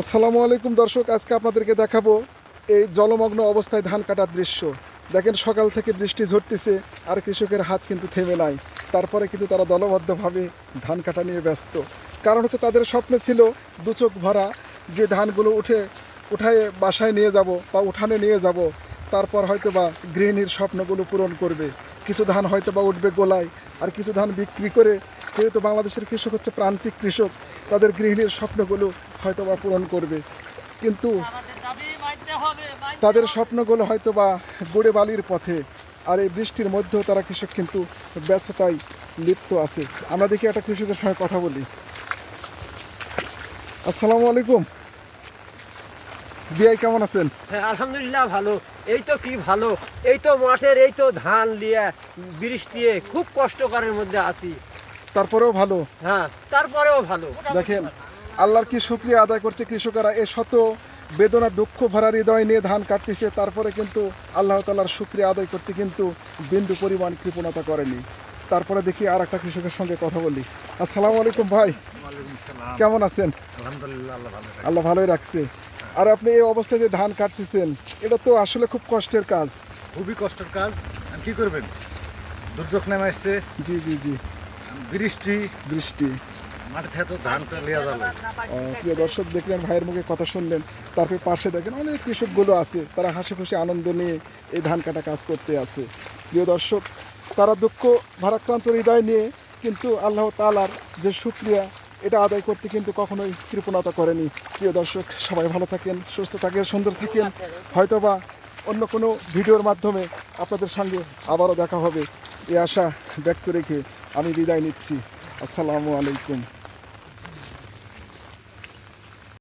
আসসালামু আলাইকুম দর্শক, আজকে আপনাদেরকে দেখাবো এই জলমগ্ন অবস্থায় ধান কাটার দৃশ্য। দেখেন সকাল থেকে বৃষ্টি ঝরতেছে, আর কৃষকের হাত কিন্তু থেমে নাই। তারপরে কিন্তু তারা দলবদ্ধভাবে ধান কাটা নিয়ে ব্যস্ত। কারণ হচ্ছে তাদের স্বপ্নে ছিল দু চোখ ভরা, যে ধানগুলো উঠে, উঠায় বাসায় নিয়ে যাব বা উঠানে নিয়ে যাব তারপর হয়তো বা গৃহিণীর স্বপ্নগুলো পূরণ করবে। কিছু ধান হয়তো বা উঠবে গোলায়, আর কিছু ধান বিক্রি করে যেহেতু বাংলাদেশের কৃষক হচ্ছে প্রান্তিক কৃষক, তাদের গৃহিণীর স্বপ্নগুলো হয়তো বা পূরণ করবে। কিন্তু তাদের স্বপ্নগুলো হয়তো বা গড়ে বালির পথে, আর এই বৃষ্টির মধ্যেও তারা কৃষক কিন্তু ব্যস্ততায় লিপ্ত আছে। আমরা দেখি একটা কৃষকের সঙ্গে কথা বলি। আসসালামু আলাইকুম। বিআই কেমন আছেন? হ্যাঁ আলহামদুলিল্লাহ ভালো। এই তো কি ভালো? এই তো মাঠের এই তো ধান লিয়ে বৃষ্টিয়ে খুব কষ্টকরের মধ্যে আছি। তারপরেও ভালো? হ্যাঁ তারপরেও ভালো। দেখেন আল্লাহর কি শুক্রিয়া আদায় করছে কৃষকেরা এ শত বেদনা দুঃখ ভরা হৃদয় নিয়ে ধান কাটতেছে তারপরে কিন্তু আল্লাহ তালার শুক্রিয়া আদায় করতে কিন্তু বিন্দু পরিমাণ কৃপণতা করেনি। তারপরে দেখি আর একটা কৃষকের সঙ্গে কথা বলি। আসসালামু আলাইকুম ভাই। কেমন আছেন? আলহামদুলিল্লাহ। আল্লাহ ভালোই রাখছে। আর আপনি এই অবস্থায় যে ধান কাটতেছেন এটা তো আসলে খুব কষ্টের কাজ। খুবই কষ্টের কাজ। কি করবেন? দুর্যোগ নেমে আসছে। জি জি জি। বৃষ্টি। বৃষ্টি। প্রিয় দর্শক দেখলেন ভাইয়ের মুখে কথা শুনলেন। তারপরে পাশে দেখেন অনেক কৃষকগুলো আছে। তারা হাসি খুশি আনন্দ নিয়ে এই ধান কাটা কাজ করতে আছে। প্রিয় দর্শক তারা দুঃখ ভারাক্রান্ত হৃদয় নিয়ে কিন্তু আল্লাহ তালার যে সুক্রিয়া এটা আদায় করতে কিন্তু কখনোই কৃপণতা করেনি। প্রিয় দর্শক, সবাই ভালো থাকেন, সুস্থ থাকেন, সুন্দর থাকেন। হয়তোবা অন্য কোনো ভিডিওর মাধ্যমে আপনাদের সঙ্গে আবারও দেখা হবে। এই আশা ব্যক্ত রেখে আমি বিদায় নিচ্ছি। আসসালামু আলাইকুম।